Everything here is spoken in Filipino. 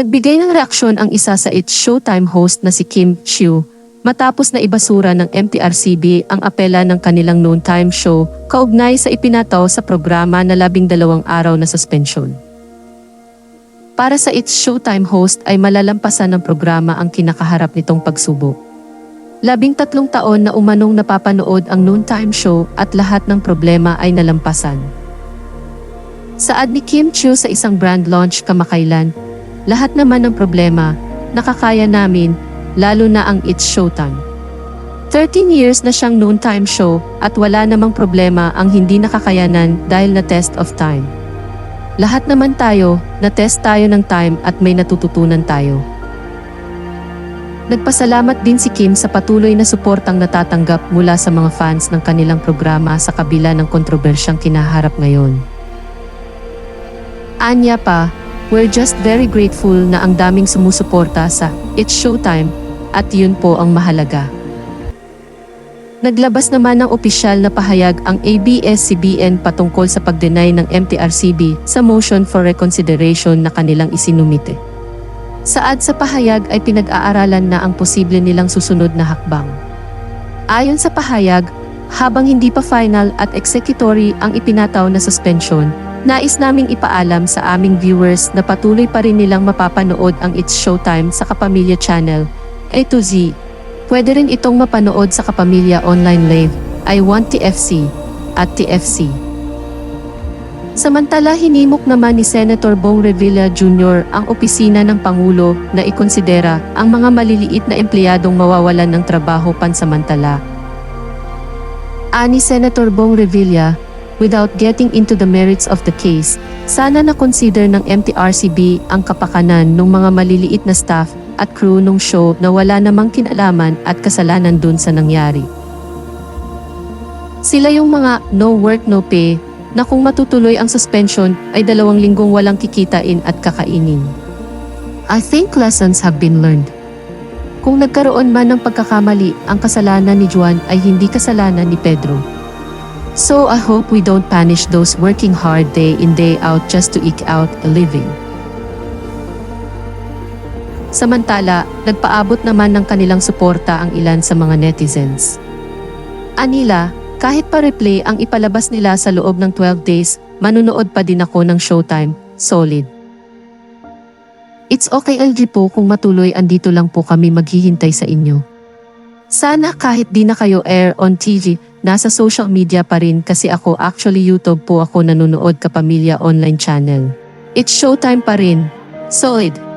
Nagbigay ng reaksyon ang isa sa It's Showtime host na si Kim Chiu matapos na ibasura ng MTRCB ang apela ng kanilang noontime show kaugnay sa ipinataw sa programa na labing dalawang araw na suspension. Para sa It's Showtime host ay malalampasan ng programa ang kinakaharap nitong pagsubok. Labing tatlong taon na umanong napapanood ang noontime show at lahat ng problema ay nalampasan. Saad ni Kim Chiu sa isang brand launch kamakailan, lahat naman ng problema, nakakaya namin, lalo na ang It's Showtime. 13 years na siyang noontime show at wala namang problema ang hindi nakakayanan dahil na test of time. Lahat naman tayo, na-test tayo ng time at may natututunan tayo. Nagpasalamat din si Kim sa patuloy na suportang natatanggap mula sa mga fans ng kanilang programa sa kabila ng kontrobersyang kinaharap ngayon. Anya pa, we're just very grateful na ang daming sumusuporta sa It's Showtime at yun po ang mahalaga. Naglabas naman ng opisyal na pahayag ang ABS-CBN patungkol sa pagdenay ng MTRCB sa motion for reconsideration na kanilang isinumite. Saad sa pahayag ay pinag-aaralan na ang posible nilang susunod na hakbang. Ayon sa pahayag, habang hindi pa final at executory ang ipinataw na suspension, nais naming ipaalam sa aming viewers na patuloy pa rin nilang mapapanood ang It's Showtime sa Kapamilya Channel, A to Z. Pwede rin itong mapanood sa Kapamilya Online Live, I Want TFC, at TFC. Samantala hinimok naman ni Senator Bong Revilla Jr. ang opisina ng Pangulo na ikonsidera ang mga maliliit na empleyadong mawawalan ng trabaho pansamantala. Ani Senator Bong Revilla, without getting into the merits of the case, sana na-consider ng MTRCB ang kapakanan ng mga maliliit na staff at crew ng show na wala namang kinalaman at kasalanan dun sa nangyari. Sila yung mga no work no pay na kung matutuloy ang suspension ay dalawang linggong walang kikitain at kakainin. I think lessons have been learned. Kung nagkaroon man ng pagkakamali, ang kasalanan ni Juan ay hindi kasalanan ni Pedro. So I hope we don't punish those working hard day in day out just to eke out a living. Samantala, nagpaabot naman ng kanilang suporta ang ilan sa mga netizens. Anila, kahit pa replay ang ipalabas nila sa loob ng 12 days, manunood pa din ako ng Showtime, solid. It's okay LG po kung matuloy andito lang po kami maghihintay sa inyo. Sana kahit di na kayo air on TV, nasa social media pa rin kasi ako actually YouTube po ako nanonood kapamilya online channel. It's Showtime pa rin. Solid.